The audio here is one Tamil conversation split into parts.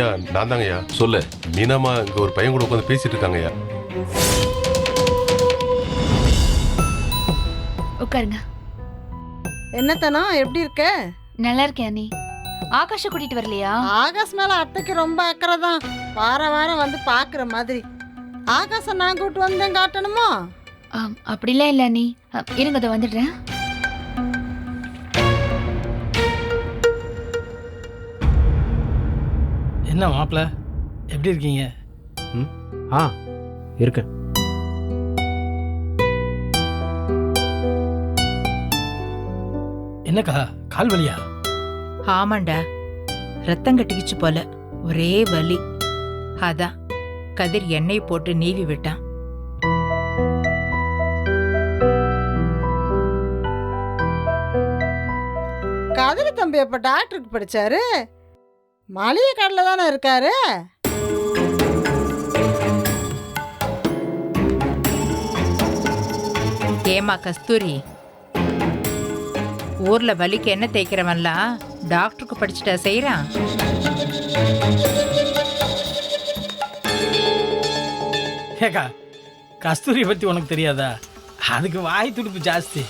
ஐயா நான் தாங்க ஐயா. சொல்லு. மீனாமா இங்க ஒரு பையன் கூட உட்காந்து பேசிட்டு இருக்காங்க ஐயா. உட்காருங்க. என்னத்தனா எப்படி இருக்க? நல்லா இருக்கேன் அண்ணி. ஆகாஷ கூட்டிட்டு வரலையா? ஆகாஷ் மேல அத்தைக்கு ரொம்ப அக்கறை தான். வார வாரம் வந்து பாக்குற மாதிரி. ஆகாஷை நான் கூட்டு வந்தேன் காட்டணுமா? அப்படிலாம் இல்ல அண்ணி. அ, இருங்க அதை வந்துடுறேன். என்ன மாப்பிள்ள எப்படி இருக்கீங்க? ஆ இருக்கேன். என்னக்கா கால் வலியா? ஆமாண்டா. ரத்தம் கட்டிக்கிச்சு போல. ஒரே வலி. அதான் கதிர் எண்ணெய் போட்டு நீவி விட்டான். கதிரி தம்பி அப்ப டாக்டருக்கு படிச்சாரு? மளிகை கடையில் தானே இருக்காரு? ஏமா கஸ்தூரி? ஊர்ல வலிக்கு என்ன தேய்க்கிறவன்லாம் டாக்டருக்கு படிச்சுட்டா செய்யறான் ஏக்கா கஸ்தூரியை பத்தி உனக்கு தெரியாதா? அதுக்கு வாய் துடுப்பு ஜாஸ்தி.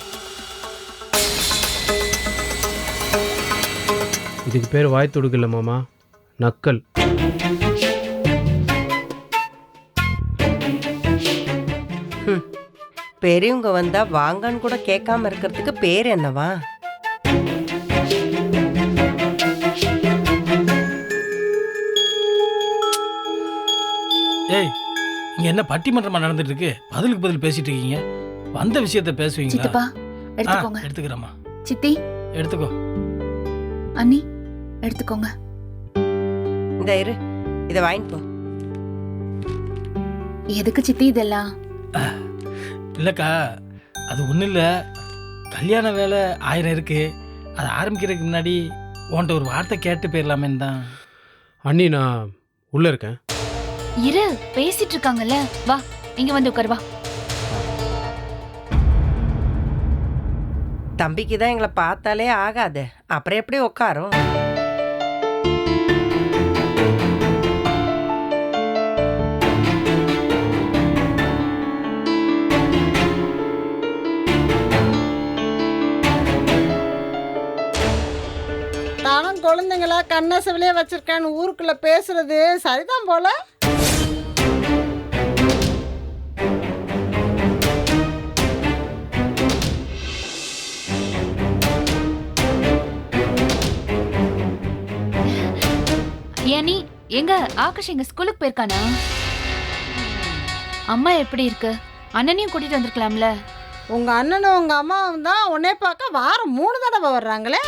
இதுக்கு பேர் வாய் துடுக்கல மாமா. நக்கல். பெரியவங்க வந்தா வாங்கன்னு கூட கேட்காம இருக்கிறதுக்கு பேர் என்னவா? ஏய் இங்க என்ன பட்டிமன்றமா நடந்துட்டு இருக்கு பதிலுக்கு பதில் பேசிட்டு இருக்கீங்க வந்த விஷயத்த பேசுவீங்களா? சித்தப்பா எடுத்துக்கோங்க. எடுத்துக்கிறேம்மா. சித்தி. எடுத்துக்கோ. அண்ணி. எடுத்துக்கோங்க. இந்த இரு. இதை வாங்கிட்டு போ. எதுக்கு சித்தி இதெல்லாம்? இல்லைக்கா அது ஒன்றும் இல்லை. கல்யாண வேலை ஆயிரம் இருக்கு. அது ஆரம்பிக்கிறதுக்கு முன்னாடி உன்கிட்ட ஒரு வார்த்தை கேட்டு போயிடலாமேன்னு தான். அண்ணி நான் உள்ள இருக்கேன். இரு பேசிட்டு இருக்காங்கல்ல. வா இங்க வந்து உட்காரு வா. தம்பிக்கு தான் எங்களை பார்த்தாலே ஆகாது. அப்புறம் எப்படி உட்காரும்? குழந்தைங்கள கண்ணசவிலே வச்சிருக்கான்னு ஊருக்குள்ள பேசுறது சரிதான் போல. ஏன் எங்க ஆகாஷ் எங்க ஸ்கூலுக்கு போயிருக்கானா? அம்மா எப்படி இருக்கு? அண்ணனையும் கூட்டிட்டு வந்திருக்கலாம்ல? உங்க அண்ணனும் உங்க அம்மாவும் தான் உன்னை பார்க்க வாரம் மூணு தடவை வர்றாங்களே.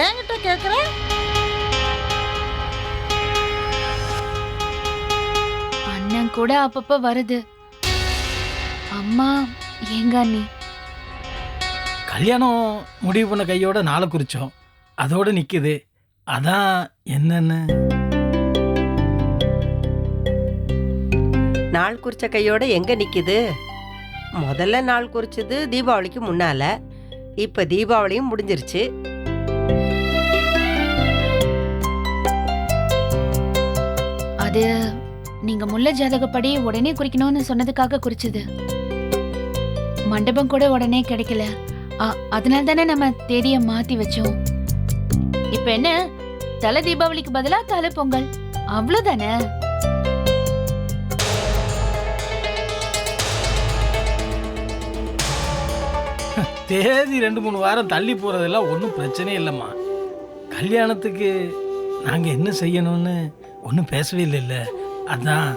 என்கிட்ட கேட்குற அண்ணன் கூட அப்பப்ப வருது. அம்மா எங்க அண்ணி? கல்யாணம் முடிவு பண்ண கையோட நாளை குறிச்சோம். அதோட நிற்குது அதான் என்னன்னு? நாள் குறிச்ச கையோட எங்க நிக்குது? முதல்ல நாள் குறிச்சது தீபாவளிக்கு முன்னால. இப்ப தீபாவளியும் முடிஞ்சிருச்சு. அது நீங்க முல்லை ஜாதகப்படி உடனே குறிக்கணும்னு சொன்னதுக்காக குறிச்சது. மண்டபம் கூட உடனே கிடைக்கல. அ- அதனால தானே நம்ம தேதிய மாத்தி வச்சோம். இப்ப என்ன? தலை தீபாவளிக்கு பதிலா தலை பொங்கல். அவ்வளவுதானே? தேதி ரெண்டு மூணு வாரம் தள்ளி போகிறதெல்லாம் ஒன்றும் பிரச்சனையே இல்லைம்மா. கல்யாணத்துக்கு நாங்கள் என்ன செய்யணும்னு ஒன்றும் பேசவே இல்லைல்ல. அதான்.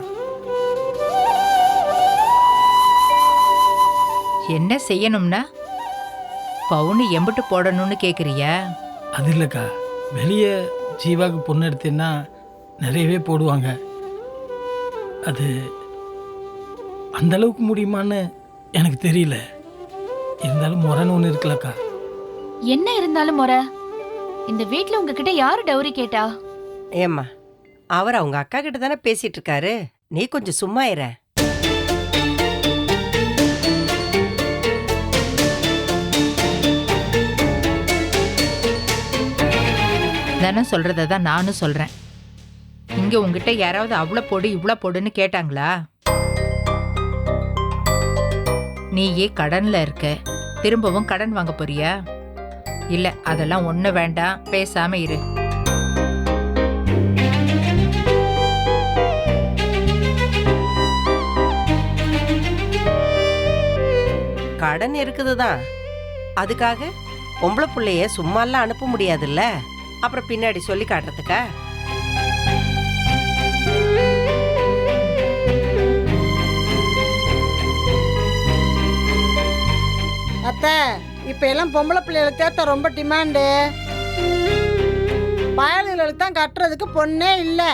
என்ன செய்யணும்னா? பவுனு எம்பிட்டு போடணும்னு கேக்குறியா? அது இல்லைக்கா. வெளியே ஜீவாக்கு பொண்ணு எடுத்தீங்கன்னா நிறையவே போடுவாங்க. அது அந்த அளவுக்கு முடியுமான்னு எனக்கு தெரியல. இருந்தாலும் முறைன்னு ஒன்று இருக்குல்லக்கா. என்ன இருந்தாலும் முறை. இந்த வீட்ல உங்ககிட்ட யாரு டௌரி கேட்டா? ஏம்மா. அவர் அவங்க அக்கா கிட்ட தானே பேசிட்டு இருக்காரு. நீ கொஞ்சம் சும்மா இர. தானே சொல்றத தான் நானும் சொல்றேன். இங்க உங்ககிட்ட யாராவது அவ்வளோ போடு இவ்வளோ போடுன்னு கேட்டாங்களா? நீயே கடன்ல இருக்க. திரும்பவும் கடன் வாங்க போறியா? இல்ல அதெல்லாம் ஒன்றும் வேண்டாம். பேசாம இரு. கடன் இருக்குது தான் அதுக்காக பொம்பளை பிள்ளைய சும்மாலாம் அனுப்ப முடியாதுல்ல? அப்புறம் பின்னாடி சொல்லி காட்டுறதுக்கா? அத்தை இப்போ எல்லாம் பொம்பளை பிள்ளைகளுக்கு தேத்த ரொம்ப டிமாண்டு. பயல்களுக்கு தான் கட்டுறதுக்கு பொண்ணே இல்லை.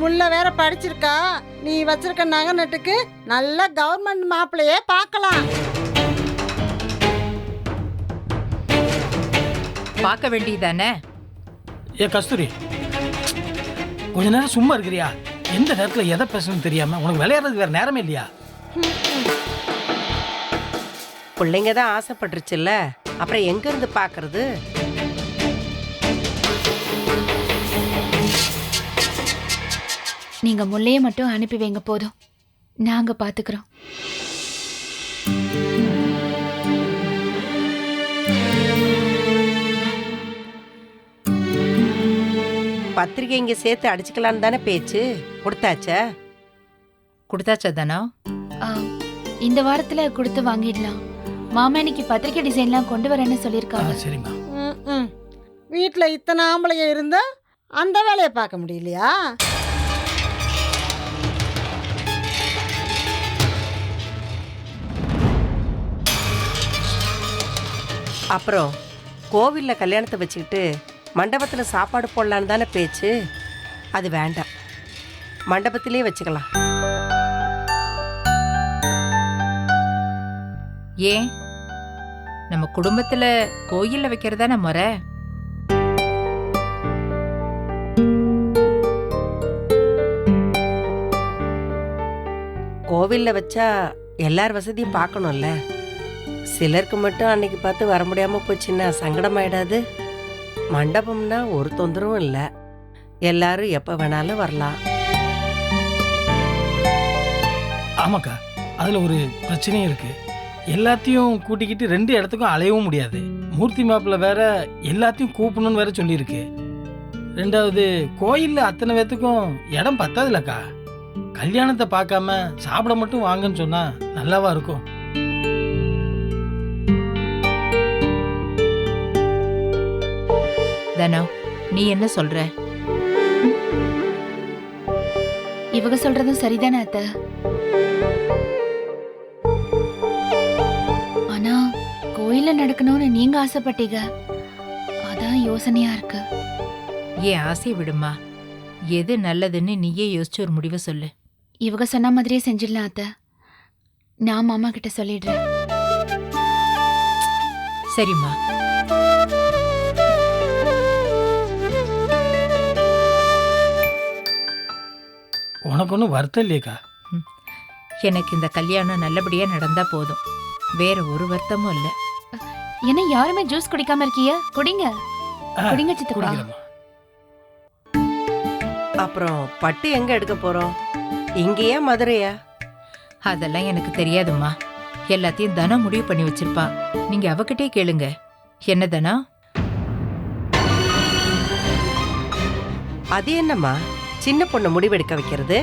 முல்லை வேற படிச்சிருக்கா. நீ வச்சிருக்க நகை நட்டுக்கு நல்ல கவர்மெண்ட் மாப்பிள்ளையே பார்க்கலாம். பார்க்க வேண்டியதானே ஏ கஸ்தூரி. கொஞ்ச நேரம் சும்மா இருக்கிறியா? எந்த நேரத்தில் எதை பேசணும்னு தெரியாம? உனக்கு விளையாடுறதுக்கு வேற நேரமே இல்லையா? பிள்ளைங்க தான் ஆசைப்பட்டுருச்சுல்ல? அப்புறம் எங்க இருந்து பாக்குறது நீங்க முல்லைய மட்டும் அனுப்பி வைங்க போதும். நாங்க பாத்துக்கிறோம். பத்திரிக்கை இங்க சேர்த்து அடிச்சுக்கலான்னு தானே பேச்சு? கொடுத்தாச்சா? கொடுத்தாச்சா தானோ? ஆ, இந்த வாரத்துல கொடுத்து வாங்கிடலாம். மாமா இன்னைக்கு பத்திரிக்கை டிசைன்லாம் கொண்டு வரேன்னு ஆ, சொல்லியிருக்காங்க சரிம்மா. ம் வீட்டில் இத்தனை ஆம்பளைங்க இருந்தா அந்த வேலையை பார்க்க முடியலையா? அப்புறம் கோவில்ல கல்யாணத்தை வச்சுக்கிட்டு மண்டபத்துல சாப்பாடு போடலான்னு தானே பேச்சு? அது வேண்டாம். மண்டபத்திலே வச்சுக்கலாம். ஏன்? நம்ம குடும்பத்துல கோயில்ல வைக்கிறதான முறை? கோவில்ல வச்சா எல்லார் வசதியும் பார்க்கணும்ல. சிலருக்கு மட்டும் அன்னைக்கு பார்த்து வர முடியாம போச்சுன்னா சங்கடமாயிடாது. மண்டபம்னா ஒரு தொந்தரவும் இல்லை. எல்லாரும் எப்போ வேணாலும் வரலாம். ஆமாக்கா அதில் ஒரு பிரச்சனையும் இருக்கு. எல்லாத்தையும் கூட்டிக்கிட்டு ரெண்டு இடத்துக்கும் அலையவும் முடியாது. மூர்த்தி மாப்பிள்ள வேற எல்லாத்தையும் கூப்பிடணும்னு வேற சொல்லியிருக்கு. ரெண்டாவது கோயிலில் அத்தனை பேத்துக்கும் இடம் பத்தாதுலக்கா. கல்யாணத்தை பார்க்காம சாப்பிட மட்டும் வாங்கன்னு சொன்னால் நல்லாவா இருக்கும். தானோ நீ என்ன சொல்ற? இவங்க சொல்றதும் சரிதானே அத்தை. ஆனா கோயில்ல நடக்கணும்னு நீங்க ஆசைப்பட்டீங்க. அதான் யோசனையா இருக்கு. ஏன் ஆசை விடுமா? எது நல்லதுன்னு நீயே யோசிச்சு ஒரு முடிவை சொல்லு. இவங்க சொன்ன மாதிரியே செஞ்சிடலாம் அத்தை. நான் மாமா கிட்ட சொல்லிடுறேன். சரிம்மா. உனக்கு ஒன்றும் வருத்தம் இல்லையக்கா? எனக்கு இந்த கல்யாணம் நல்லபடியா நடந்தா போதும். வேற ஒரு வருத்தமும் இல்ல. என்ன யாருமே ஜூஸ் குடிக்காம இருக்கீங்க குடிங்க. குடிங்க சித்தப்பா. குடிக்கிறேம்மா. அப்புறம் பட்டு எங்க எடுக்க போறோம்? இங்கேயா மதுரையா? அதெல்லாம் எனக்கு தெரியாதும்மா. எல்லாத்தையும் தனம் முடிவு பண்ணி வச்சிருப்பா. நீங்க அவகிட்டே கேளுங்க. என்ன தனம் அது என்னம்மா? சின்ன பொண்ணை முடிவெடுக்க வைக்கிறது.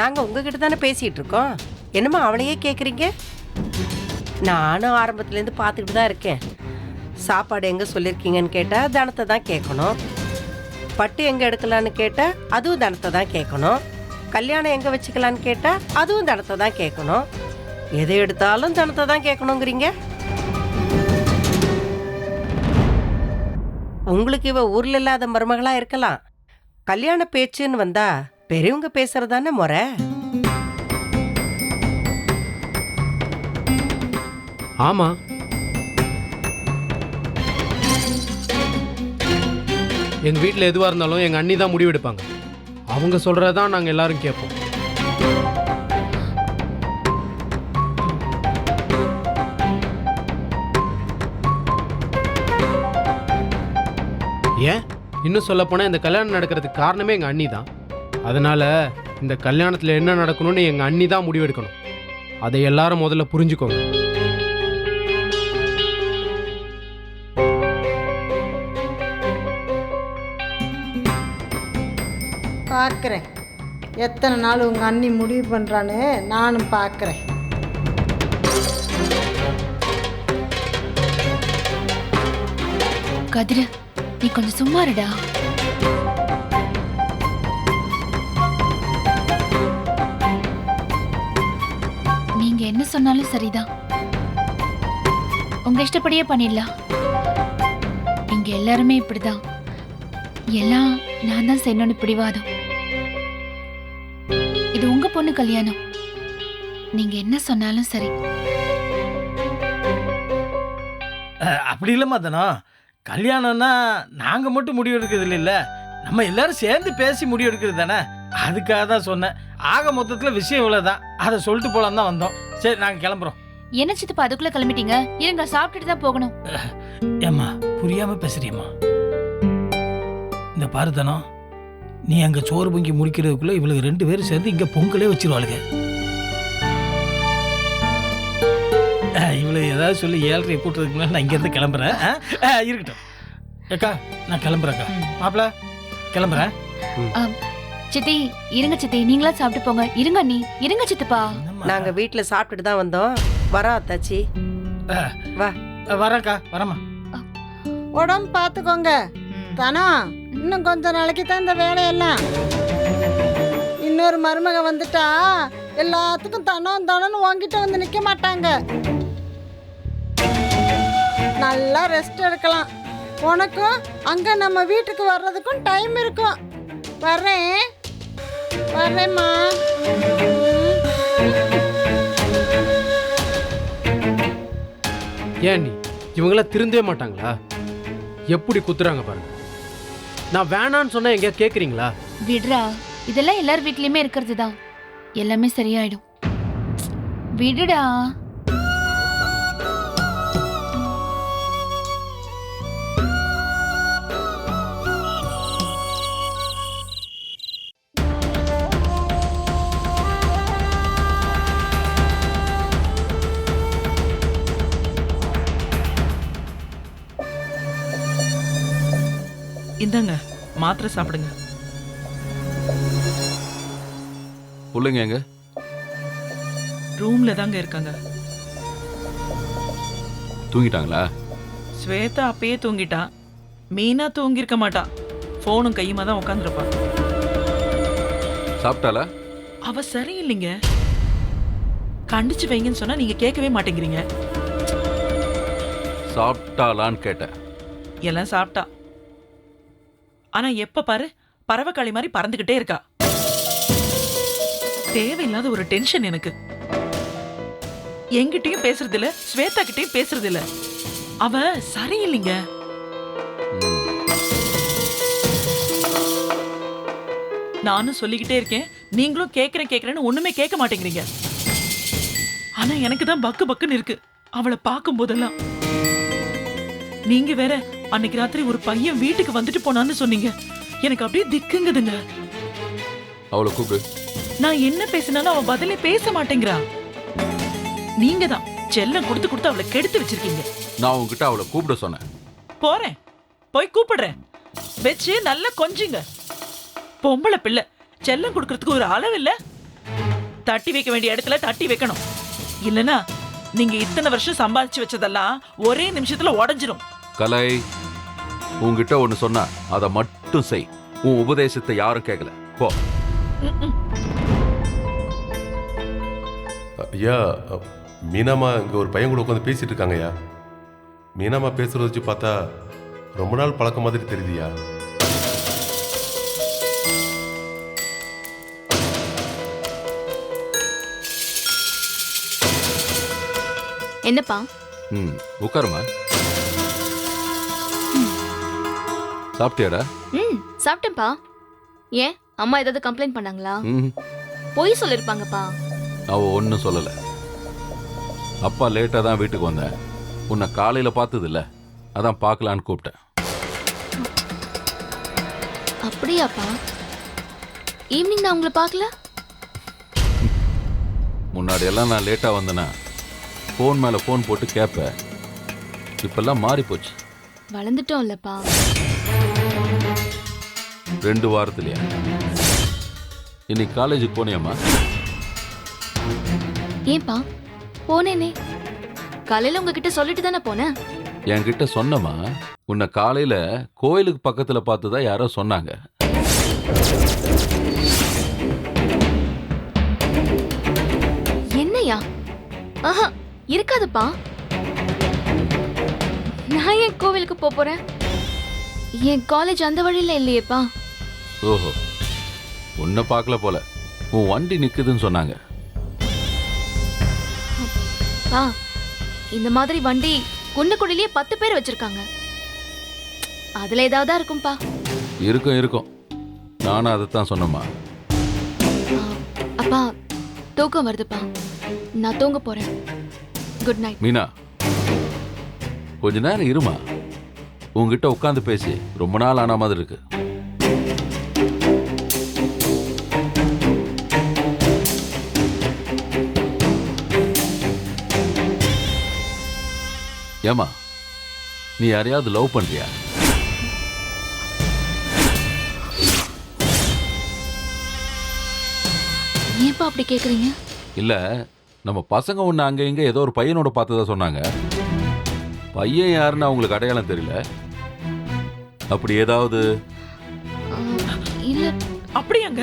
நாங்க உங்ககிட்ட தானே பேசிட்டு இருக்கோம். என்னம்மா அவளையே கேக்குறீங்க? நானும் ஆரம்பத்துல இருந்து பார்த்துக்கிட்டு தான் இருக்கேன். சாப்பாடு எங்க சொல்லியிருக்கீங்கன்னு கேட்டா தனத்தை தான் கேட்கணும். பட்டு எங்க எடுக்கலான்னு கேட்டா அதுவும் தனத்தை தான் கேட்கணும். கல்யாணம் எங்க வச்சுக்கலான்னு கேட்டா அதுவும் தனத்தை தான் கேட்கணும். எதை எடுத்தாலும் தனத்தை தான் கேட்கணுங்கிறீங்க? உங்களுக்கு இவ ஊர்ல இல்லாத மருமகளா இருக்கலாம். கல்யாண பேச்சுன்னு வந்தா பெரியவங்க பேசுறதானே முறை? ஆமாம் எங்கள் வீட்டில் எதுவாக இருந்தாலும் எங்கள் அண்ணி தான் முடிவெடுப்பாங்க. அவங்க சொல்றதான் தான் நாங்கள் எல்லாரும் கேட்போம். ஏன்? இன்னும் சொல்லப்போனால் இந்த கல்யாணம் நடக்கிறதுக்கு காரணமே எங்கள் அண்ணி தான். அதனால் இந்த கல்யாணத்தில் என்ன நடக்கணும்னு எங்கள் அண்ணி தான் முடிவெடுக்கணும். அதை எல்லாரும் முதல்ல புரிஞ்சுக்கோங்க. பார்க்குறேன். எத்தனை நாள் உங்கள் அண்ணி முடிவு பண்ணுறான்னு நானும் பார்க்குறேன். கதிரு. நீ கொஞ்சம் சும்மா இருடா நீங்க என்ன சொன்னாலும் சரிதான். உங்க இஷ்டப்படியே பண்ணிடலாம். இங்க எல்லாருமே இப்படிதான். எல்லாம் நான் தான் செய்யணும்னு பிடிவாதம். இது உங்க பொண்ணு கல்யாணம். நீங்க என்ன சொன்னாலும் சரி. அப்படி இல்லை தனம் கல்யாணம்னா நாங்கள் மட்டும் முடிவு எடுக்கிறது இல்லைல்ல. நம்ம எல்லாரும் சேர்ந்து பேசி முடிவு எடுக்கிறது தானே? அதுக்காக தான் சொன்னேன். ஆக மொத்தத்தில் விஷயம் இவ்வளோதான் அதை சொல்லிட்டு போலாம் தான் வந்தோம். சரி நாங்கள் கிளம்புறோம். என்ன சித்தப்பா அதுக்குள்ள கிளம்பிட்டீங்க? இருங்க சாப்பிட்டுட்டு தான் போகணும். ஏம்மா புரியாம பேசுறியம்மா. இந்த பாரு தனம் நீ அங்க சோறு பொங்கி முடிக்கிறதுக்குள்ள இவளுக்கு ரெண்டு பேரும் சேர்ந்து இங்க பொங்கலே வச்சிருவாளுங்க. அஹ், இவளை ஏதாவது சொல்லி ஏழரை கூட்டுறதுக்கு முன்னாடி நான் இங்கேருந்து கிளம்புறேன். அஹ், இருக்கட்டும். அக்கா நான் கிளம்புறேன்க்கா. மாப்பிள கிளம்புறேன். சித்தி இருங்க சித்தி நீங்களா சாப்பிட்டு போங்க. இருங்க அண்ணி இருங்க சித்தப்பா. என்னம்மா? நாங்கள் வீட்டில் சாப்பிட்டுட்டு தான் வந்தோம். வரோம் அத்தாச்சி. வா. அஹ், வரேன்க்கா வரேம்மா. உடம்பு பார்த்துக்கோங்க தானா இன்னும் கொஞ்ச நாளைக்கு தான் இந்த வேலையெல்லாம். இன்னொரு மருமக வந்துட்டா எல்லாத்துக்கும் தனம் தனம்னு உங்ககிட்ட வந்து நிற்க மாட்டாங்க. நல்லா ரெஸ்ட் எடுக்கலாம். உனக்கும் அங்கே நம்ம வீட்டுக்கு வர்றதுக்கும் டைம் இருக்கும். வர்றேன். வர்றேம்மா. ஏன் நீ? இவங்களாம் திருந்தவே மாட்டாங்களா? எப்படி குத்துறாங்க பாருங்க. நான் வேணான்னு சொன்னா எங்கேயா கேட்குறீங்களா விடுறா. இதெல்லாம் எல்லார் வீட்லயுமே இருக்கிறது தான் எல்லாமே சரியாயிடும். விடுடா. இந்தாங்க மாத்திரை சாப்பிடுங்க. பிள்ளைங்க எங்க? ரூம்ல தாங்க இருக்காங்க. தூங்கிட்டாங்களா? ஸ்வேதா அப்பயே தூங்கிட்டா. மீனா தூங்கியிருக்க மாட்டா. ஃபோனும் கையுமா தான் உட்காந்துருப்பா சாப்பிட்டாளா? அவ சரியில்லைங்க. கண்டிச்சு வைங்கன்னு சொன்னா நீங்க கேட்கவே மாட்டேங்கிறீங்க. சாப்பிட்டாளான்னு கேட்டேன். எல்லாம் சாப்பிட்டா. ஆனா எப்ப பாரு பறவைக்காளி மாதிரி பறந்துகிட்டே இருக்கா. தேவையில்லாத ஒரு டென்ஷன் எனக்கு. என்கிட்டயும் பேசுறது இல்ல ஸ்வேதா கிட்டயும் பேசுறது இல்ல அவ சரியில்லைங்க. நானும் சொல்லிக்கிட்டே இருக்கேன் நீங்களும் கேக்குறேன் கேக்குறேன்னு ஒண்ணுமே கேட்க மாட்டேங்கிறீங்க. ஆனா எனக்கு தான் பக்கு பக்குன்னு இருக்கு. அவளை பார்க்கும் போதெல்லாம் நீங்க வேற அன்னைக்கு ராத்திரி ஒரு பையன் வீட்டுக்கு வந்துட்டு போனான்னு சொன்னீங்க. எனக்கு அப்படியே திக்குங்குதுங்க. அவளை கூப்பிடு. நான் என்ன பேசினாலும் அவ பதிலே பேச மாட்டேங்கிறா. நீங்க தான் செல்லம் கொடுத்து கொடுத்து அவளை கெடுத்து வச்சிருக்கீங்க. நான் உன்கிட்ட அவளை கூப்பிட சொன்னேன். போறேன். போய் கூப்பிடுறேன். வச்சு நல்லா கொஞ்சுங்க. பொம்பளை பிள்ளை செல்லம் கொடுக்கறதுக்கு ஒரு அளவு இல்ல. தட்டி வைக்க வேண்டிய இடத்துல தட்டி வைக்கணும். இல்லனா நீங்க இத்தனை வருஷம் சம்பாதிச்சு வச்சதெல்லாம் ஒரே நிமிஷத்துல உடைஞ்சிரும். கலை உன்கிட்ட ஒன்று சொன்னா அதை மட்டும் செய். உன் உபதேசத்தை யாரும் கேட்கல போ. ஐயா மீனாமா இங்கே ஒரு பையன் கூட உட்காந்து பேசிட்டு இருக்காங்க ஐயா மீனாமா பேசுறத வச்சு பார்த்தா ரொம்ப நாள் பழக்கம் மாதிரி தெரியுதுயா என்னப்பா? ம் உட்காருமா சாப்பிட்டியாடா? ம் சாப்பிட்டேன்ப்பா. ஏன் அம்மா ஏதாவது கம்ப்ளைண்ட் பண்ணாங்களா? ம் பொய் சொல்லிருப்பாங்கப்பா. அவ ஒன்றும் சொல்லலை. அப்பா லேட்டாக தான் வீட்டுக்கு வந்தேன். உன்னை காலையில் பார்த்ததில்ல. அதான் பார்க்கலான்னு கூப்பிட்டேன். அப்படியாப்பா. ஈவினிங் நான் உங்களை பார்க்கல? முன்னாடி எல்லாம் நான் லேட்டாக வந்தேன்னா ஃபோன் மேலே ஃபோன் போட்டு கேட்பேன் இப்பெல்லாம் மாறி போச்சு வளர்ந்துட்டோம் இல்லப்பா ரெண்டு வாரத்துலையா? இன்னைக்கு காலேஜுக்கு போனியாம்மா? ஏன்பா? போனேனே. காலையில உங்ககிட்ட சொல்லிட்டு தானே போனேன். என்கிட்ட சொன்னமா உன்னை காலையில் கோயிலுக்கு பக்கத்தில் பார்த்ததா யாரோ சொன்னாங்க. என்னையா ஆஹா இருக்காதுப்பா. நான் ஏன் கோவிலுக்கு போப் போறேன்? என் காலேஜ் அந்த வழியில இல்லையேப்பா. ஓஹோ. உன்னை பார்க்கல போல. உன் வண்டி நிற்குதுன்னு சொன்னாங்க. பா இந்த மாதிரி வண்டி குன்னக்குடியிலேயே பத்து பேர் வச்சிருக்காங்க. அதுல ஏதாவதா இருக்கும்பா. இருக்கும் இருக்கும். நானும் அதைத்தான் சொன்னேம்மா. அப்பா தூக்கம் வருதுப்பா. நான் தூங்க போறேன். குட் நைட் மீனா கொஞ்ச நேரம் இருமா? உங்ககிட்ட உட்காந்து பேசி ரொம்ப நாள் ஆன மாதிரி இருக்கு. ஏமா நீ யாரையாவது லவ் பண்றியா? ஏன்பா அப்படி கேக்குறீங்க? இல்ல நம்ம பசங்க ஒன்று அங்க இங்க ஏதோ ஒரு பையனோட பார்த்ததா சொன்னாங்க. பையன் யாருன்னு அவங்களுக்கு அடையாளம் தெரியல. அப்படி ஏதாவது? இல்ல. அப்படியாங்க.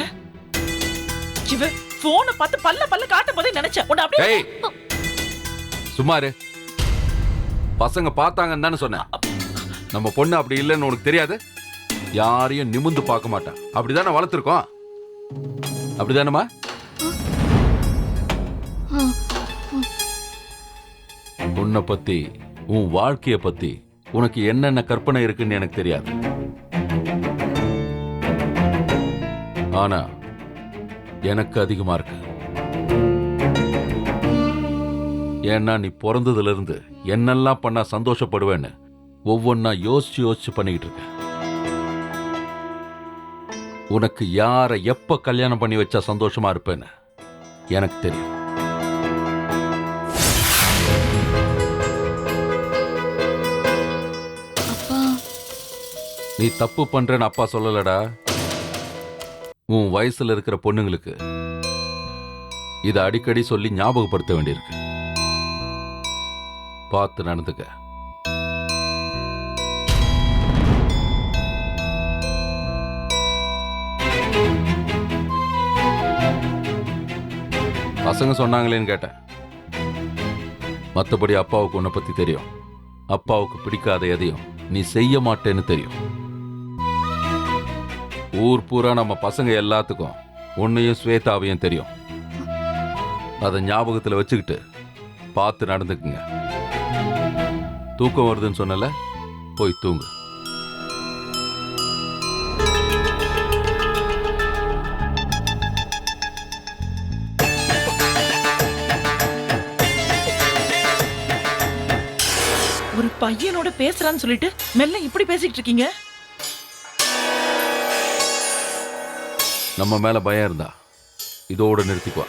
இவ போனை பார்த்து பல்ல பல்ல காட்டும் போதே நினைச்சேன். உன்னை அப்படியே ஏய் சுமாரு பசங்க பார்த்தாங்கன்னு தானே சொன்னேன். நம்ம பொண்ணு அப்படி இல்லைன்னு உனக்கு தெரியாது? யாரையும் நிமிந்து பார்க்க மாட்டான் அப்படிதானே வளர்த்துருக்கோம்? அப்படிதானம்மா? உன்னை பத்தி உன் வாழ்க்கைய பத்தி உனக்கு என்னென்ன கற்பனை இருக்குன்னு எனக்கு தெரியாது. ஆனா எனக்கு அதிகமா இருக்கு. ஏன்னா நீ பிறந்ததுல இருந்து என்னெல்லாம் பண்ணா சந்தோஷப்படுவேன்னு ஒவ்வொன்னா யோசிச்சு யோசிச்சு பண்ணிக்கிட்டு இருக்க. உனக்கு யாரை எப்ப கல்யாணம் பண்ணி வச்சா சந்தோஷமா இருப்பேன்னு எனக்கு தெரியும். நீ தப்பு பண்றேன்னு அப்பா சொல்லலடா. உன் வயசுல இருக்கிற பொண்ணுங்களுக்கு இதை அடிக்கடி சொல்லி ஞாபகப்படுத்த வேண்டியிருக்கு. பார்த்து நடந்துக்க. பசங்க சொன்னாங்களேன்னு கேட்டேன். மற்றபடி அப்பாவுக்கு உன்னை பத்தி தெரியும். அப்பாவுக்கு பிடிக்காத எதையும் நீ செய்ய மாட்டேன்னு தெரியும். ஊர் பூரா நம்ம பசங்க எல்லாத்துக்கும் உன்னையும் ஸ்வேதாவையும் தெரியும். அதை ஞாபகத்தில் வச்சுக்கிட்டு பார்த்து நடந்துக்குங்க. தூக்கம் வருதுன்னு சொன்னல போய் தூங்கு. ஒரு பையனோட பேசுறான்னு சொல்லிட்டு மெல்ல இப்படி பேசிட்டு இருக்கீங்க? நம்ம மேல பயம் இருந்தா இதோட நிறுத்திக்குவா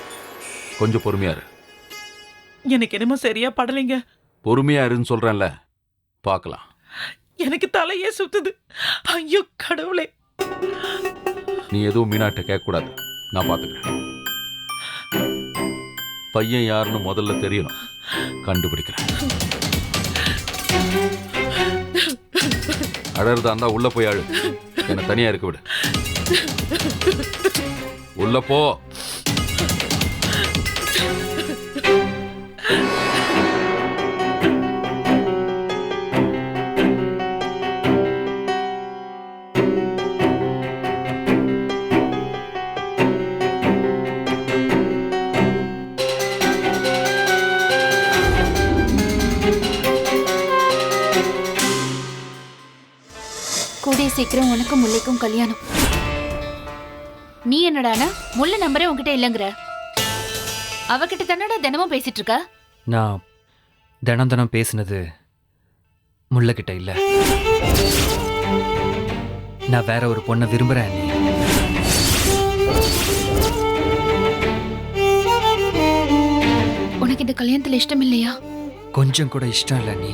கொஞ்சம் பொறுமையா இரு. எனக்கு என்னமோ சரியா படலைங்க. பொறுமையா இருன்னு சொல்றேன்ல. பார்க்கலாம் எனக்கு தலையே சுத்துது. ஐயோ கடவுளே. நீ எதுவும் மீனாட்ட கேட்கக்கூடாது நான் பார்த்துக்கிறேன் பையன் யாருன்னு முதல்ல தெரியணும். கண்டுபிடிக்கிறேன். அழறதா இருந்தா உள்ள போய் அழு என்னை தனியா இருக்க விடு. உள்ள போ கூடிய சீக்கிரம் உனக்கும் முல்லைக்கும் கல்யாணம். நீ என்னடானா? முல்லை நம்பரே உன்கிட்ட இல்லைங்கிற. அவகிட்ட தானடா தினமும் பேசிட்டு இருக்க நான் தினம் தினம் பேசினது முள்ளக்கிட்ட இல்லை. நான் வேற ஒரு பொண்ணை விரும்புகிறேன் அண்ணி உனக்கு இந்த கல்யாணத்துல இஷ்டம் இல்லையா கொஞ்சம் கூட இஷ்டம் இல்லை அண்ணி